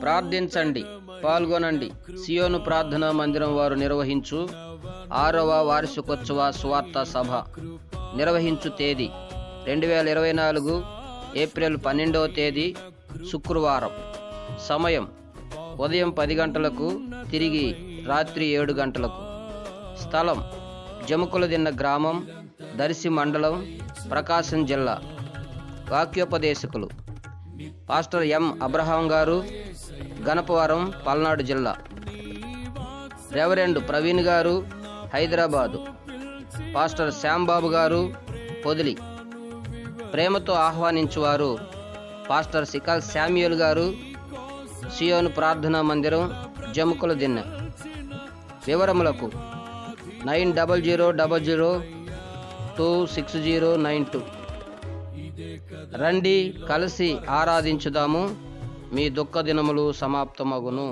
ప్రార్థించండి పాల్గొనండి. సియోను ప్రార్థనా మందిరం వారు నిర్వహించు ఆరవ వార్షికోత్సవ స్వార్థ సభ నిర్వహించు తేదీ రెండు వేల ఇరవై నాలుగు ఏప్రిల్ పన్నెండవ తేదీ శుక్రవారం. సమయం ఉదయం పది గంటలకు తిరిగి రాత్రి ఏడు గంటలకు. స్థలం జముకులదిన్న గ్రామం దర్శి మండలం ప్రకాశం జిల్లా. వాక్యోపదేశకులు. పాస్టర్ ఎం. అబ్రహాం గారు గణపవరం పల్నాడు జిల్లా. రెవరెండ్ ప్రవీణ్ గారు హైదరాబాదు. పాస్టర్ శ్యాంబాబు గారు పొదిలి. ప్రేమతో ఆహ్వానించువారు పాస్టర్ సికాల్ శామ్యుల్ గారు సియోను ప్రార్థనా మందిరం Jamukula Dinne. వివరములకు nine double zero double zero two six zero nine two. రండి కలిసి ఆరాధించుదాము. మీ దుఃఖ దినములు సమాప్తమగును.